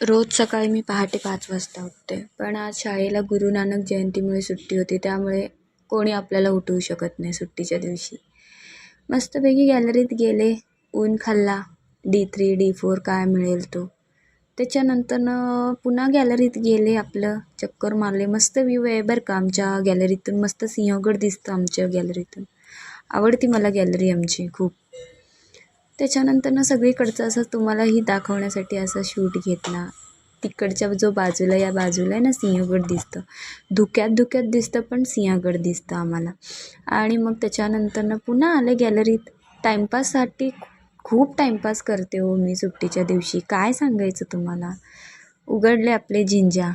रोज सकाळी मी पहाटे पाच वाजता उठते. पण आज शाळेला गुरु नानक जयंतीमुळे सुट्टी होती त्यामुळे कोणी आपल्याला उठवू शकत नाही सुट्टीच्या दिवशी. मस्तपैकी गॅलरीत गेले ऊन खाल्ला डी थ्री डी फोर काय मिळेल तो. त्याच्यानंतरनं पुन्हा गॅलरीत गेले आपलं चक्कर मारले मस्त व्ह्यू आहे बरं का आमच्या गॅलरीतून. मस्त सिंहगड दिसतं आमच्या गॅलरीतून. आवडती मला गॅलरी आमची खूप. त्याच्यानंतरनं सगळीकडचं असं तुम्हालाही दाखवण्यासाठी असा शूट घेतला. तिकडच्या जो बाजूला या बाजूला आहे ना सिंहगड दिसतं. धुक्यात धुक्यात दिसतं पण सिंहगड दिसतं आम्हाला. आणि मग त्याच्यानंतरनं पुन्हा आले गॅलरीत. टाईमपाससाठी खूप टाईमपास करते हो मी सुट्टीच्या दिवशी. काय सांगायचं तुम्हाला? उघडले आपले झिंजा.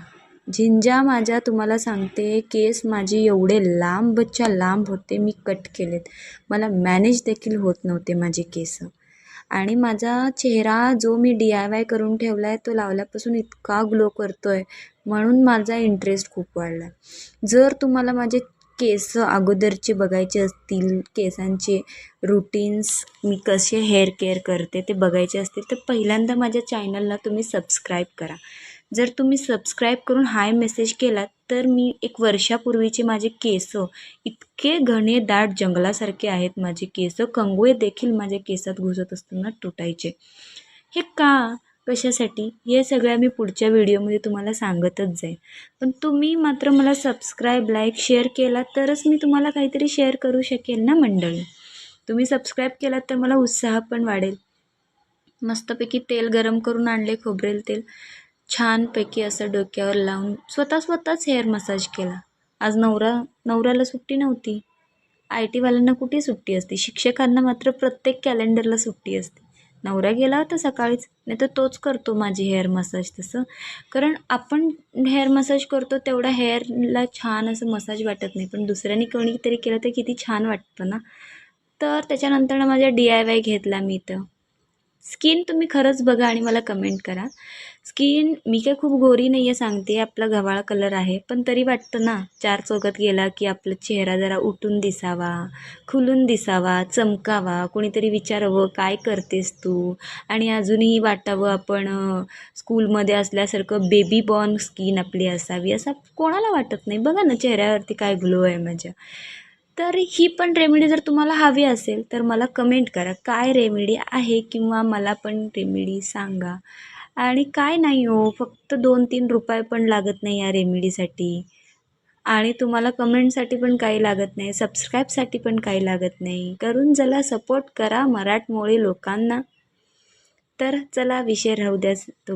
झिंजा माझ्या तुम्हाला सांगते केस माझे एवढे लांबच्या लांब होते मी कट केलेत. मला मॅनेज देखील होत नव्हते माझे केस. आणि माझा चेहरा जो मी डी आय वाय करून ठेवला आहे तो लावल्यापासून इतका ग्लो करतो आहे म्हणून माझा इंटरेस्ट खूप वाढला आहे जर तुम्हाला माझे केस अगोदरचे बघायचे असतील केसांचे रुटीन्स मी कसे हेअर केअर करते ते बघायचे असतील तर पहिल्यांदा माझ्या चॅनलला तुम्ही सबस्क्राईब करा. जर तुम्ही सबस्क्राईब करून हाय मेसेज केलात तर मी एक वर्षापूर्वीचे माझे केस इतके घने दाट जंगलासारखे आहेत माझे केस कंगवे देखील माझ्या केसात घुसत असताना तुटायचे. हे का? कशासाठी? हे सगळ्या मी पुढच्या व्हिडिओमध्ये तुम्हाला सांगतच जाईल पण तुम्ही मात्र मला सबस्क्राईब लाईक शेअर केला तरच मी तुम्हाला काहीतरी शेअर करू शकेल ना मंडळी? तुम्ही सबस्क्राईब केलात तर मला उत्साह पण वाढेल. मस्तपैकी तेल गरम करून आणले खोबरेल तेल. छानपैकी असं डोक्यावर लावून स्वतः स्वतःच हेअर मसाज केला. आज नवरा नवऱ्याला सुट्टी नव्हती. आय टीवाल्यांना कुठे सुट्टी असते? शिक्षकांना मात्र प्रत्येक कॅलेंडरला सुट्टी असते. नवरा गेला होता सकाळीच नाही तर तोच करतो माझी हेअर मसाज तसं. कारण आपण हेअर मसाज करतो तेवढा हेअरला छान असं मसाज वाटत नाही. पण दुसऱ्याने कोणीतरी केलं तर किती छान वाटतं ना? तर त्याच्यानंतर माझ्या डी आय वाय घेतला मी तर स्किन तुम्ही खरंच बघा आणि मला कमेंट करा. स्किन मी काय खूप गोरी नाही आहे सांगते आपला गव्हाळा कलर आहे पण तरी वाटतं ना चार चौकात गेला की आपला चेहरा जरा उठून दिसावा खुलून दिसावा चमकावा कोणीतरी विचारावं काय करतेस तू? आणि अजूनही वाटावं आपण स्कूलमध्ये असल्यासारखं बेबी बॉर्न स्किन आपली असावी असं कोणाला वाटत नाही. बघा ना चेहऱ्यावरती काय ग्लो आहे माझ्या. तर ही पण रेमेडी जर तुम्हाला हवी असेल तर मला कमेंट करा. काय रेमेडी आहे किंवा मला पण रेमेडी सांगा. आणि काय नाही हो फक्त दोन तीन रुपये पण लागत नाही या रेमेडीसाठी आणि तुम्हाला कमेंटसाठी पण काही लागत नाही सबस्क्राईबसाठी पण काही लागत नाही. करून जला सपोर्ट करा मराठमोळी लोकांना. तर चला विषय राहू द्या तो